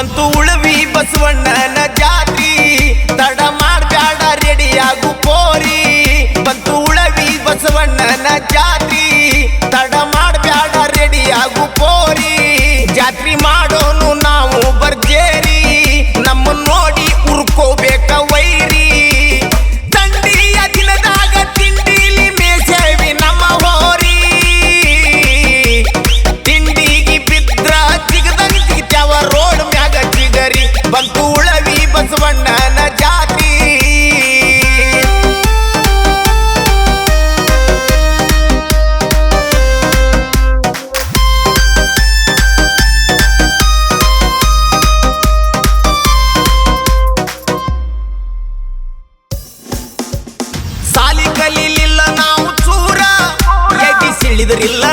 ಬಂತು ಉಳವಿ ಬಸವಣ್ಣನ ಜಾತಿ. ತಡ ಮಾಡ್ಬ್ಯಾಡ ರೆಡಿಯಾಗ. இல்ல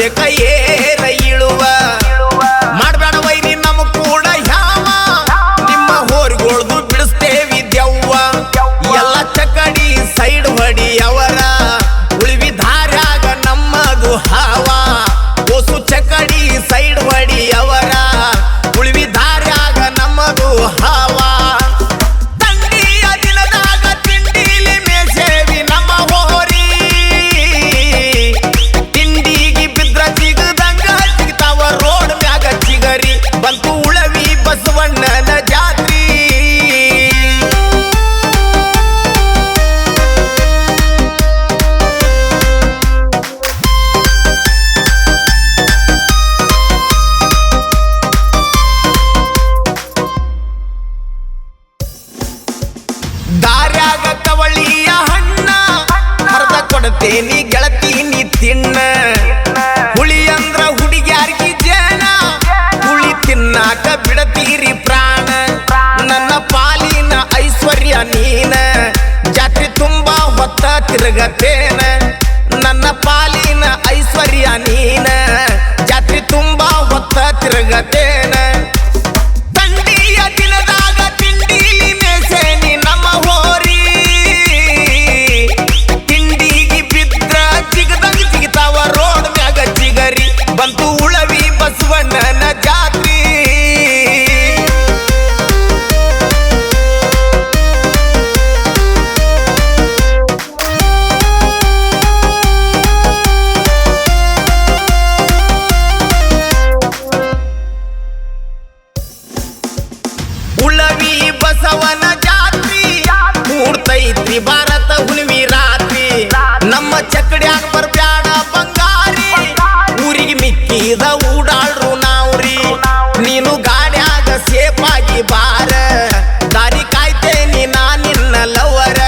PKE ಬಸವಣ್ಣನ ಜಾತ್ರಿ. ದಾರ್ಯಾಗ ಕವಳಿಯ ಹಣ್ಣ ಹರಿದ ಕೊಡತೇನಿ ನೀ ತಿನ್ನ ಶ್ರೀ ಭಾರತ ಹುಣ್ವಿ ರಾತ್ರಿ. ನಮ್ಮ ಚಕಡ್ಯಾಗ ಬರ್ಬ್ಯಾಡ ಬಂಗಾರಿ. ಊರಿಗೆ ಮಿಕ್ಕಿದ ಊಡಾಳ್ರು ನಾವ್ರಿ. ನೀನು ಗಾಡ್ಯಾಗ ಸೇಫ್ ಆಗಿ ಬಾರ. ದಾರಿ ಕಾಯ್ತೇನಿ ನಾ ನಿನ್ನ ಲವರ.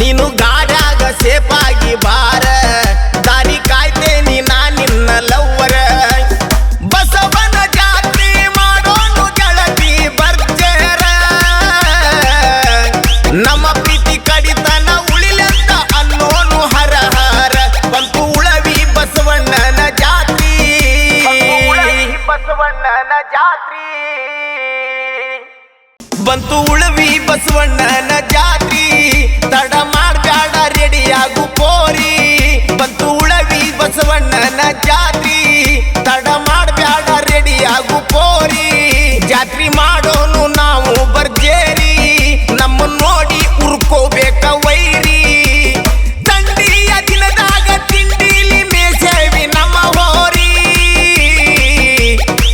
ನೀನು ಗಾಡ್ಯಾಗ ಸೇಫ್ ಆಗಿ ಬಾರ. ದಾರಿ ಕಾಯ್ತೇನಿ ನಾ ನಿನ್ನ ಲವರ. ಬಸವನ ಜಾತಿ ಮಾಡೋನು ಗೆಳತಿ ನಮ್ಮ ಜಾತ್ರಿ. ಬಂತು ಉಳವಿ ಬಸವಣ್ಣನ ಜಾತ್ರಿ. ತಡ ಮಾಡ್ಬೇಡ ರೆಡಿಯಾಗು ಪೋರಿ.